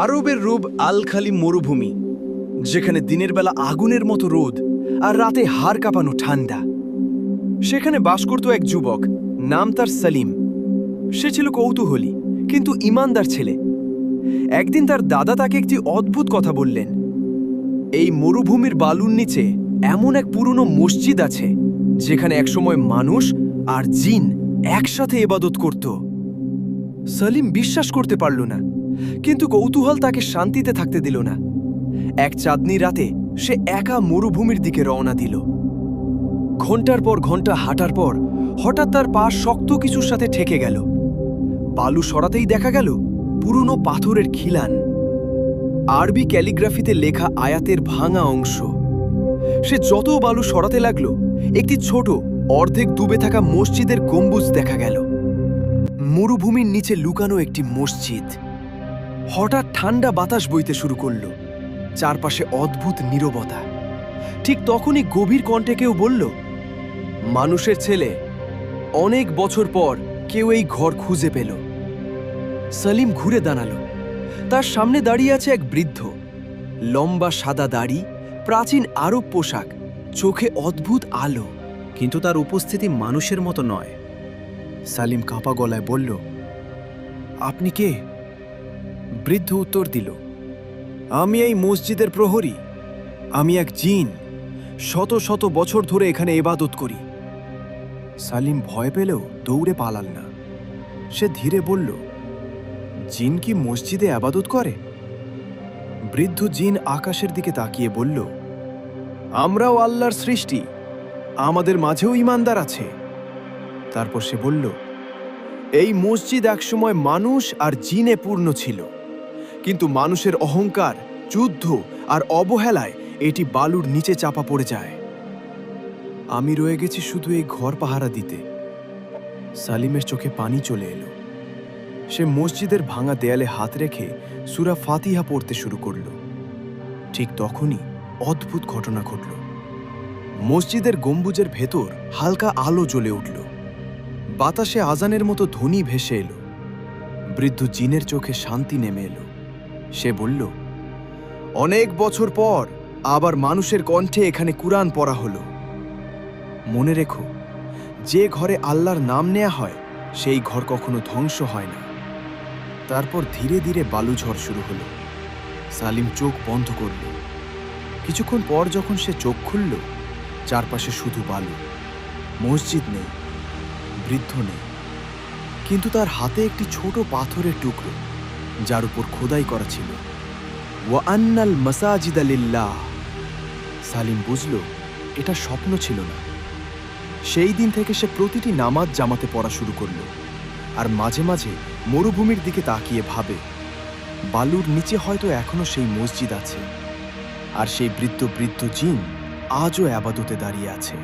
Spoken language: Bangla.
আরবের রূপ আলখালি মরুভূমি, যেখানে দিনের বেলা আগুনের মতো রোদ আর রাতে হাড় কাঁপানো ঠান্ডা। সেখানে বাস করত এক যুবক, নাম তার সালিম। সে ছিল কৌতূহলী, কিন্তু ইমানদার ছেলে। একদিন তার দাদা তাকে একটি অদ্ভুত কথা বললেন। এই মরুভূমির বালুর নিচে এমন এক পুরনো মসজিদ আছে, যেখানে একসময় মানুষ আর জিন একসাথে এবাদত করত। সলিম বিশ্বাস করতে পারল না। কিন্তু কৌতূহল তাকে শান্তিতে থাকতে দিল না। এক চাঁদনি রাতে সে একা মরুভূমির দিকে রওনা দিল। ঘণ্টার পর ঘণ্টা হাঁটার পর হঠাৎ তার পা শক্ত কিছুর সাথে ঠেকে গেল। বালু সরাতেই দেখা গেল পুরনো পাথরের খিলান। আরবি ক্যালিগ্রাফিতে লেখা আয়াতের ভাঙা অংশ। সে যত বালু সরাতে লাগল, একটি ছোট, অর্ধেক ডুবে থাকা মসজিদের গম্বুজ দেখা গেল। মরুভূমির নিচে লুকানো একটি মসজিদ। হঠাৎ ঠান্ডা বাতাস বইতে শুরু করল। চারপাশে অদ্ভুত নীরবতা। ঠিক তখনই গভীর কণ্ঠে কেউ বলল মানুষের ছেলে অনেক বছর পর কেউ এই ঘর খুঁজে পেল। সলিম ঘুরে দাঁড়াল। তার সামনে দাঁড়িয়ে আছে এক বৃদ্ধ। লম্বা সাদা দাড়ি প্রাচীন আরব পোশাক চোখে অদ্ভুত আলো। কিন্তু তার উপস্থিতি মানুষের মতো নয়। সালিম কাঁপা গলায় বলল আপনি কে? বৃদ্ধ উত্তর দিল, আমি এই মসজিদের প্রহরী। আমি এক জিন, শত শত বছর ধরে এখানে এবাদত করি। সালিম ভয় পেলেও দৌড়ে পালাল না। সে ধীরে বলল, জিন কি মসজিদে আবাদত করে? বৃদ্ধ জিন আকাশের দিকে তাকিয়ে বলল, আমরাও আল্লাহর সৃষ্টি, আমাদের মাঝেও ইমানদার আছে। তারপর সে বলল, এই মসজিদ একসময় মানুষ আর জিনে পূর্ণ ছিল। কিন্তু মানুষের অহংকার, যুদ্ধ আর অবহেলায় এটি বালুর নিচে চাপা পড়ে যায়। আমি রয়ে গেছি শুধু এই ঘর পাহারা দিতে। সালিমের চোখে পানি চলে এলো। সে মসজিদের ভাঙা দেয়ালে হাত রেখে সুরা ফাতিহা পড়তে শুরু করল। ঠিক তখনই অদ্ভুত ঘটনা ঘটল। মসজিদের গম্বুজের ভেতর হালকা আলো জ্বলে উঠল। বাতাসে আজানের মতো ধ্বনি ভেসে এলো। বৃদ্ধ জিনের চোখে শান্তি নেমে এলো। সে বলল, অনেক বছর পর আবার মানুষের কণ্ঠে এখানে কুরআন পড়া হলো। মনে রেখো, যে ঘরে আল্লাহর নাম নেয়া হয়, সেই ঘর কখনো ধ্বংস হয় না। তারপর ধীরে ধীরে বালু ঝড় শুরু হলো। সালিম চোখ বন্ধ করল। কিছুক্ষণ পর যখন সে চোখ খুলল, চারপাশে শুধু বালু। মসজিদ নেই, বৃদ্ধ নেই। কিন্তু তার হাতে একটি ছোট পাথরের টুকরো। যার উপর খোদাই করা ছিল। ওয়া আন্নাল মাসাজিদ আলিল্লাহ সালিম বুঝল, এটা স্বপ্ন ছিল না। সেই দিন থেকে সে প্রতিটি নামাজ জামাতে পড়া শুরু করল আর মাঝে মাঝে মরুভূমির দিকে তাকিয়ে ভাবে, বালুর নিচে হয়তো এখনও সেই মসজিদ আছে আর সেই বৃদ্ধ বৃদ্ধ জিন আজও আবাদতে দাঁড়িয়ে আছে।